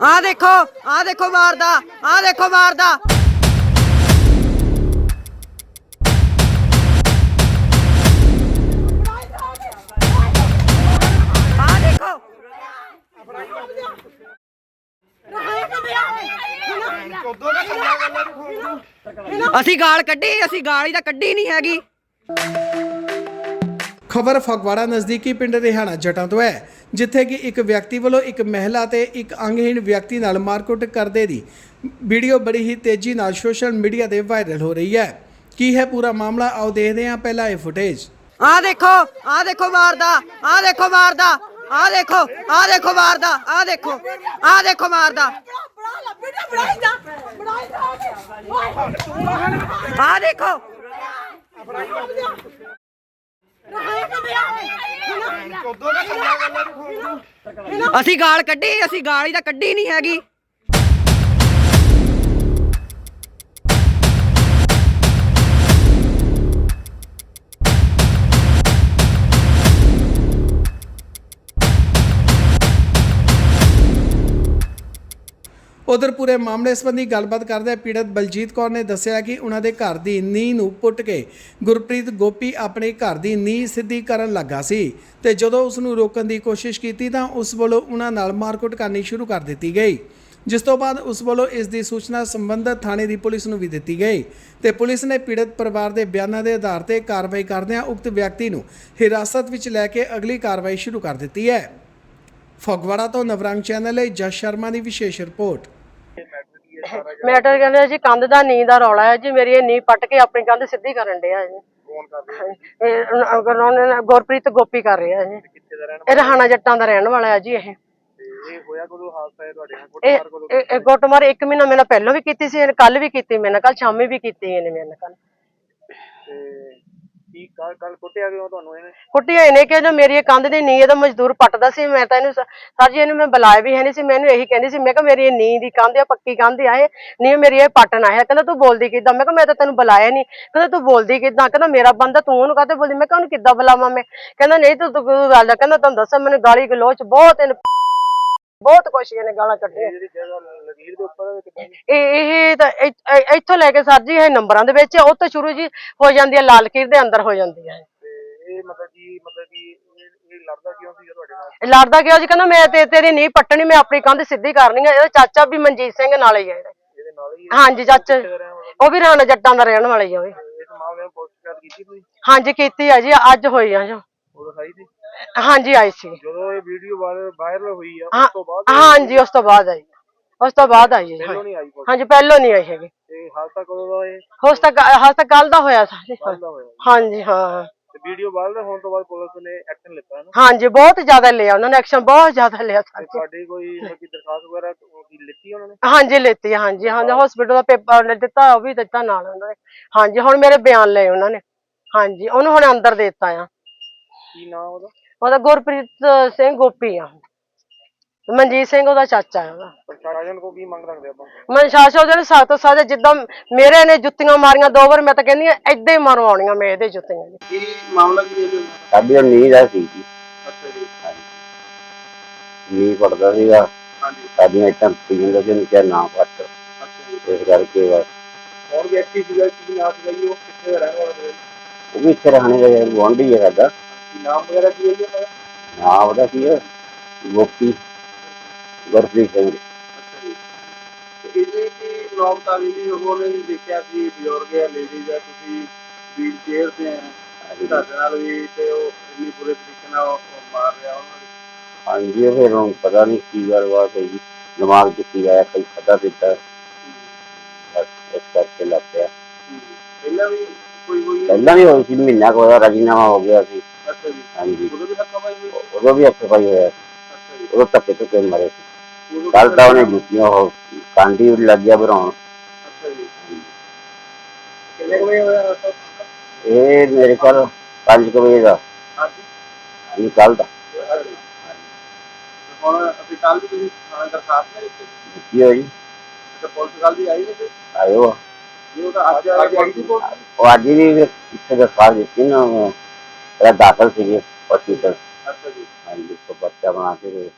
ਆ ਦੇਖੋ ਆ ਦੇਖੋ ਮਾਰਦਾ ਆ ਦੇਖੋ ਮਾਰਦਾ ਆ ਦੇਖੋ। ਅਸੀਂ ਗਾਲ ਕੱਢੀ, ਅਸੀਂ ਗਾਲ ਹੀ ਤਾਂ ਕੱਢੀ ਨਹੀਂ ਹੈਗੀ। ਖਬਰ ਫਗਵਾੜਾ ਨਜ਼ਦੀਕੀ ਪਿੰਡ ਰਿਹਾਣਾ ਜਟਾਂ ਤੋਂ ਹੈ। ਜਿੱਥੇ ਕਿ ਇੱਕ ਵਿਅਕਤੀ ਵੱਲੋਂ ਇੱਕ ਮਹਿਲਾ ਤੇ ਇੱਕ ਅੰਗਹੀਣ ਵਿਅਕਤੀ ਨਾਲ ਮਾਰਕੁੱਟ ਕਰਦੇ ਦੀ ਵੀਡੀਓ ਬੜੀ ਹੀ ਤੇਜ਼ੀ ਨਾਲ ਸੋਸ਼ਲ ਮੀਡੀਆ ਤੇ ਵਾਇਰਲ ਹੋ ਰਹੀ ਹੈ। ਕੀ ਹੈ ਪੂਰਾ ਮਾਮਲਾ? ਆਓ ਦੇਖਦੇ ਹਾਂ ਪਹਿਲਾਂ ਇਹ ਫੁਟੇਜ। ਆ ਦੇਖੋ ਆ ਦੇਖੋ ਮਾਰਦਾ, ਆ ਦੇਖੋ ਮਾਰਦਾ, ਆ ਦੇਖੋ ਆ ਦੇਖੋ ਮਾਰਦਾ, ਆ ਦੇਖੋ ਆ ਦੇਖੋ ਮਾਰਦਾ। ਆ ਦੇਖੋ। ਅਸੀਂ ਗਾਲ ਕੱਢੀ ਅਸੀਂ ਗਾਲ ਹੀ ਤਾਂ ਕੱਢੀ ਨਹੀਂ ਹੈਗੀ। ਉਧਰ ਪੂਰੇ ਮਾਮਲੇ ਸੰਬੰਧੀ ਗੱਲਬਾਤ ਕਰਦਿਆਂ ਪੀੜਤ ਬਲਜੀਤ ਕੌਰ ਨੇ ਦੱਸਿਆ ਕਿ ਉਹਨਾਂ ਦੇ ਘਰ ਦੀ ਨੀਂਹ ਨੂੰ ਪੁੱਟ ਕੇ ਗੁਰਪ੍ਰੀਤ ਗੋਪੀ ਆਪਣੇ ਘਰ ਦੀ ਨੀਂਹ ਸਿੱਧੀ ਕਰਨ ਲੱਗਾ ਸੀ ਤੇ ਜਦੋਂ ਉਸ ਨੂੰ ਰੋਕਣ ਦੀ ਕੋਸ਼ਿਸ਼ ਕੀਤੀ ਤਾਂ ਉਸ ਵੱਲੋਂ ਉਹਨਾਂ ਨਾਲ ਮਾਰਕੁੱਟ ਕਰਨੀ ਸ਼ੁਰੂ ਕਰ ਦਿੱਤੀ ਗਈ, ਜਿਸ ਤੋਂ ਬਾਅਦ ਉਸ ਵੱਲੋਂ ਇਸ ਦੀ ਸੂਚਨਾ ਸੰਬੰਧਤ ਥਾਣੇ ਦੀ ਪੁਲਿਸ ਨੂੰ ਵੀ ਦਿੱਤੀ ਗਈ ਤੇ ਪੁਲਿਸ ਨੇ ਪੀੜਤ ਪਰਿਵਾਰ ਦੇ ਬਿਆਨਾਂ ਦੇ ਆਧਾਰ ਤੇ ਕਾਰਵਾਈ ਕਰਦਿਆਂ ਉਕਤ ਵਿਅਕਤੀ ਨੂੰ ਹਿਰਾਸਤ ਵਿੱਚ ਲੈ ਕੇ ਅਗਲੀ ਕਾਰਵਾਈ ਸ਼ੁਰੂ ਕਰ ਦਿੱਤੀ ਹੈ। ਫਗਵਾੜਾ ਤੋਂ ਨਵਰੰਗ ਚੈਨਲ ਲਈ ਜਸ ਸ਼ਰਮਾ ਦੀ ਵਿਸ਼ੇਸ਼ ਰਿਪੋਰਟ। ਮੈਟਰ ਕਹਿੰਦੇ ਜੀ ਕੰਧ ਦਾ ਨੀਂਦ ਦਾ ਰੌਲਾ ਹੈ ਜੀ ਮੇਰੀ ਇਹ ਨੀਂਹ ਪੱਟ ਕੇ ਆਪਣੀ ਕੰਧ ਸਿੱਧੀ ਕਰਨ ਡਿਆ ਜੀ ਕੌਣ ਕਰਦੇ ਇਹ ਉਹਨਾਂ- ਨੇ ਗੁਰਪ੍ਰੀਤ ਗੋਪੀ ਕਰ ਰਿਹਾ ਜੀ ਕਿੱਥੇ ਦਾ ਰਹਿਣ ਇਹ ਰਹਾਣਾ ਜੱਟਾਂ ਦਾ ਰਹਿਣ ਵਾਲਾ ਹੈ ਜੀ ਇਹ। ਇਹ ਹੋਇਆ ਕਦੋਂ? ਹਾਦਸਾ ਹੈ ਤੁਹਾਡੇ ਨਾਲ? ਇਹ ਕੁੱਟਮਾਰ ਕਦੋਂ ਇਹ- ਇਹ ਗੁੱਟਮਾਰ ਇੱਕ ਮਹੀਨਾ ਮੇਰੇ ਪਹਿਲਾਂ ਵੀ ਕੀਤੀ ਸੀ ਕੱਲ ਵੀ ਕੀਤੀ ਮੇਰੇ ਨਾਲ ਕੱਲ ਸ਼ਾਮੀ ਵੀ ਕੀਤੀ ਇਹਨੇ ਮੇਰੇ ਨਾਲ। ਕੱਲ ਤੇ ਕੀ ਕੱਲ ਕੱਲ ਕੁੱਟਿਆ ਕਿਉਂ ਤੁਹਾਨੂੰ ਇਹਨੇ? ਕੁੱਟੀ ਇਹਨੇ ਕਿ ਜੋ ਮੇਰੀ ਇਹ ਕੰਧ ਦੀ ਨੀਂਹ ਦਾ ਮਜ਼ਦੂਰ ਪੱਟਦਾ ਸੀ, ਮੈਂ ਤਾਂ ਇਹਨੂੰ ਸ- ਸਰ ਜੀ ਇਹਨੂੰ ਮੈਂ ਬੁਲਾਇਆ ਵੀ ਹੈ ਨਹੀਂ ਸੀ ਮੈਨੂੰ ਇਹੀ ਕਹਿੰਦੀ ਸੀ, ਮੈਂ ਕਿਹਾ ਮੇਰੀ ਇਹ ਨੀਂਹ ਦੀ ਕੰਧ ਆ ਪੱਕੀ ਕੰਧ ਆ ਇਹ ਨੀਂਹ ਮੇਰੀ ਇਹ ਪੱਟਣਾ ਹੈ। ਕਹਿੰਦਾ ਤੂੰ ਬੋਲਦੀ ਕਿੱਦਾਂ? ਮੈਂ ਕਿਹਾ ਮੈਂ ਤਾਂ ਤੈਨੂੰ ਬੁਲਾਇਆ ਨਹੀਂ। ਕਹਿੰਦਾ ਤੂੰ ਬੋਲਦੀ ਕਿੱਦਾਂ? ਕਹਿੰਦਾ ਮੇਰਾ ਬੰਦਾ ਤੂੰ ਉਹਨੂੰ ਕਾਹਤੇ ਬੋਲਦੀ? ਮੈਂ ਕਿਹਾ ਉਹਨੂੰ ਕਿੱਦਾਂ ਬੁਲਾਵਾਂ ਮੈਂ? ਕਹਿੰਦਾ ਨਹੀਂ ਤੂੰ ਤੂੰ ਗੱਲ ਆ ਕਹਿੰਦਾ ਤੁਹਾਨੂੰ ਦੱਸਾਂ, ਮੈਨੂੰ ਗਾਲੀ ਗਲੋਚ ਬਹੁਤ ਇਹਨੇ ਬਹੁਤ ਕੁਛ ਇਹਨੇ ਗਾਲਾਂ ਕੱਢੀਆਂ। ਜਿਹੜੀ ਜਗ੍ਹਾ ਲਗੀਰ ਦੇ ਉੱਪਰ ਕਿੱਦਾਂ ਦੀ? ਇਹ ਇਹ ਤਾਂ ਇ- ਇ- ਇੱਥੋਂ ਲੈ ਕੇ ਸਰ ਜੀ ਇਹ ਨੰਬਰਾਂ ਦੇ ਵਿੱਚ ਉਹ ਤੋਂ ਸ਼ੁਰੂ ਜੀ ਹੋ ਜਾਂਦੀ ਹੈ ਲਾਲ ਕੀਰ ਦੇ ਅੰਦਰ ਹੋ ਜਾਂਦੀ ਹੈ ਤੇ ਇਹ ਮਤਲਬ ਕਿ ਮਤਲਬ ਕਿ ਇਹ ਇਹ ਲੜਦਾ ਕਿਉਂ ਸੀ ਤੁਹਾਡੇ ਨਾਲ? ਇਹ ਲੜਦਾ ਗਿਆ ਜੀ? ਕਹਿੰਦਾ ਮੈਂ ਤੇ ਤੇਰੀ ਨਹੀਂ ਪੱਟਣੀ ਮੈਂ ਆਪਣੀ ਕੰਧ ਸਿੱਧੀ ਕਰਨੀ ਹੈ ਇਹਦਾ ਚਾਚਾ ਵੀ ਮਨਜੀਤ ਸਿੰਘ ਨਾਲ ਹੀ ਹੈ ਇਹਦਾ। ਇਹਦੇ ਨਾਲ ਹੀ ਹਾਂਜੀ ਚਾਚਾ। ਉਹ ਵੀ ਰਾਣਾ ਜੱਟਾਂ ਦਾ ਰਹਿਣ ਵਾਲਾ ਹੀ ਆ ਉਹ ਵੀ। ਇਸ ਮਾਮਲੇ ਨੂੰ ਪੁਲਿਸ ਸ਼ਿਕਾਇਤ ਕੀਤੀ ਤੁਸੀਂ? ਹਾਂਜੀ ਕੀਤੀ ਆ ਜੀ ਅੱਜ ਹੋਈ ਆ ਜੋ। ਉਦੋਂ ਸਹੀ ਸੀ? ਹਾਂਜੀ ਆਈ ਸੀ ਜਦੋਂ ਇਹ ਵੀਡੀਓ ਵਾਇਰਲ ਹੋਈ ਆ ਹਾਂ ਉਸ ਤੋਂ ਬਾਅਦ ਹਾਂਜੀ ਉਸ ਤੋਂ ਬਾਅਦ ਆਈ ਉਸ ਤੋਂ ਬਾਅਦ ਆਈ ਹੈ ਜੀ, ਪਹਿਲਾਂ ਹਾਂ। ਨਹੀਂ ਆਈ ਪੁਲਿਸ ਹਾਂਜੀ ਪਹਿਲੋਂ ਨਹੀਂ ਆਈ ਹੈਗੀ। ਤੇ ਹਾਦਸਾ ਕਦੋਂ ਦਾ ਇਹ? ਉਸ ਤੱਕ ਹਸ ਤੱਕ ਕੱਲ ਦਾ ਹੋਇਆ ਸੀ। ਕੱਲ ਦਾ ਹੋਇਆ ਹਾਂਜੀ ਹਾਂ ਤੇ ਵੀਡੀਓ ਵਾਇਰਲ ਹੋਣ ਤੋਂ ਬਾਅਦ ਪੁਲਿਸ ਨੇ ਐਕਸ਼ਨ ਲਿੱਤਾ ਹੈ ਨਾ ਹਾਂਜੀ ਬਹੁਤ ਜ਼ਿਆਦਾ ਲਿਆ ਉਹਨਾਂ ਨੇ ਐਕਸ਼ਨ ਬਹੁਤ ਜ਼ਿਆਦਾ ਲਿਆ ਸਰ ਤੇ ਜੀ ਤੁਹਾਡੀ ਕੋਈ ਮਤਲਬ ਕਿ ਦਰਖਾਸਤ ਵਗੈਰਾ ਕੀ ਲਿੱਤੀ ਉਹਨਾਂ ਨੇ? ਹਾਂਜੀ ਲੈਤੀ ਆ, ਹਾਂਜੀ ਹਾਂਜੀ ਹਸਪੀਟਲ ਦਾ ਪੇਪਰ ਦਿੱਤਾ ਉਹ ਵੀ ਦਿੱਤਾ ਨਾਲ ਉਹਨਾਂ ਨੇ। ਹਾਂਜੀ ਹੁਣ ਮੇਰੇ ਬਿਆਨ ਲਏ ਉਹਨਾਂ ਨੇ। ਹਾਂਜੀ ਉਹਨੂੰ ਹੁਣ ਅੰਦਰ ਦੇ ਦਿੱਤਾ ਆ। ਕੀ ਨਾਮ ਉਹਦਾ? ਉਹਦਾ ਗੁਰਪ੍ਰੀਤ ਸਿੰਘ ਗੋਪੀ ਆ। ਮਨਜੀਤ ਸਿੰਘ ਉਹਦਾ ਚਾਚਾ ਹੈ ਉਹਦਾ। ਪ੍ਰਸ਼ਾਸਨ ਕੋ ਕੀ ਮੰਗ ਰੱਖਦੇ ਆਪਾਂ? ਮੈਂ ਸ਼ਾਸਾ ਉਹਦੇ ਸਖਤ ਸਜ਼ਾ ਜਿੱਦਾਂ ਮੇਰੇ ਨੇ ਜੁੱਤੀਆਂ ਮਾਰੀਆਂ ਦੋ ਵਾਰ ਮੈਂ ਤਾਂ ਕਹਿੰਦੀ ਆ ਏਦਾਂ ਹੀ ਮਰਵਾਉਣੀਆਂ ਮੈਂ ਇਹਦੇ ਜੁੱਤੀਆਂ ਦੀ ਕੀ ਮਾਮਲਾ ਕੀ ਹੈ ਸਾਡੀ ਉਹ ਨੀਂਦ ਆ ਸੀ ਜੀ। ਅੱਛਾ ਜੀ। ਨੀਂਦ ਪੜਦਾ ਸੀਗਾ। ਹਾਂਜੀ। ਸਾਡੀਆਂ ਇੱਟਾਂ ਜਾਂਦੀਆਂ ਸੀ ਉਹਨੂੰ ਕਿਹਾ ਨਾ ਪੱਟ ਅੱਛਾ ਜੀ। ਇਸ ਕਰਕੇ ਬਸ। ਹੋਰ ਵਿਅਕਤੀ ਸੀਗਾ ਕੀ ਨਾਮ ਸੀਗਾ ਉਹ ਕਿੱਥੇ ਰਹਿਣ ਵਾਲਾ ਉਹ ਵੀ ਇੱਥੇ ਰਹਿਣੇ ਦਾ ਗੁਆਂਢੀ ਹੈ ਸਾਡਾ। ਕੀ ਨਾਮ ਵਗੈਰਾ ਕੀ ਹੈ ਜੀ ਉਹਦਾ ਨਾਂ ਉਹਦਾ ਕੀ ਹੈ ਗੋਪੀ ਗੁਰਪ੍ਰੀਤ ਸਿੰਘ ਅੱਛਾ ਜੀ ਤੇ ਇਹਦੇ ਕੀ ਨੌਬ ਤਾਲੀ ਵੀ ਉਹਨੇ ਵੀ ਦੇਖਿਆ ਕਿ ਬਜ਼ੁਰਗ ਹੈ ਲੇਡੀਜ਼ ਹੈ ਤੁਸੀਂ ਵੀਲ ਚੇਅਰ ਤੇ ਹੈ ਤੁਹਾਡੇ ਨਾਲ ਵੀ ਤੇ ਉਹ ਇੰਨੀ ਬੁਰੇ ਤਰੀਕੇ ਨਾਲ ਉਹ ਮਾਰ ਰਿਹਾ ਉਹਨਾਂ ਨੂੰ ਹਾਂਜੀ ਉਹ ਫਿਰ ਹੁਣ ਪਤਾ ਨਹੀਂ ਕੀ ਗੱਲਬਾਤ ਹੋਈ ਦਿਮਾਗ 'ਚ ਕੀ ਆਇਆ ਕਈ ਖਾਧਾ ਪੀਤਾ ਬਸ ਇਸ ਕਰਕੇ ਲੱਗ ਪਿਆ ਪਹਿਲਾਂ ਵੀ ਕੋਈ ਕੋਈ ਪਹਿਲਾਂ ਵੀ ਹੋਈ ਸੀ ਮਹੀਨਾ ਕੁ ਹੋਇਆ ਰਾਜੀਨਾਮਾ ਹੋ ਗਿਆ ਸੀ ਅੱਛਾ ਜੀ ਹਾਂਜੀ ਉਦੋਂ ਵੀ ਧੱਕਾ ਪਾਈ ਹੋਈ ਉਦੋਂ ਵੀ ਅੱਖੇ ਪਾਈ ਹੋਇਆ ਸੀ। ਅੱਛਾ ਜੀ ਉਦੋਂ ਧੱਕੇ ਧੁੱਕੇ ਮਾਰੇ ਸੀ ਉਦੋਂ ਕੱਲ ਤਾਂ ਉਹਨੇ ਜੁੱਤੀਆਂ ਉਹ ਕਾਂਡੀ ਵੀ ਲੱਗ ਗਿਆ ਭਰਾਉਣ ਅੱਛਾ ਜੀ ਕਿੰਨੇ ਕੁ ਵਜੇ ਹੋਇਆ ਸਰ ਇਹ ਮੇਰੇ ਕੋਲ 5 ਵਜੇ ਦਾ ਹਾਂਜੀ ਇਹ ਕੱਲ ਦਾ ਹੁਣ ਅਸੀਂ ਕੱਲ ਵੀ ਤੁਸੀਂ ਥਾਣੇ ਦਰਖਾਸਤ ਨਹੀਂ ਦਿੱਤੀ ਕੀ ਹੋਈ ਤੇ ਪੁਲਿਸ ਕੱਲ ਦੀ ਆਈ ਨਹੀਂ ਆਇਓ ਉਹ ਅੱਜ ਵੀ ਇੱਥੇ ਦਾ ਸਾਹ ਦਿੱਤੀ ਨਾ ਉਹ ਦਾਖਲ ਸੀਗੇ ਹਸਪੀਟਲ ਅੱਛਾ ਜੀ। ਹਾਂਜੀ ਤੋਂ ਬੱਚਾ ਬਣਾ ਕੇ ਗਏ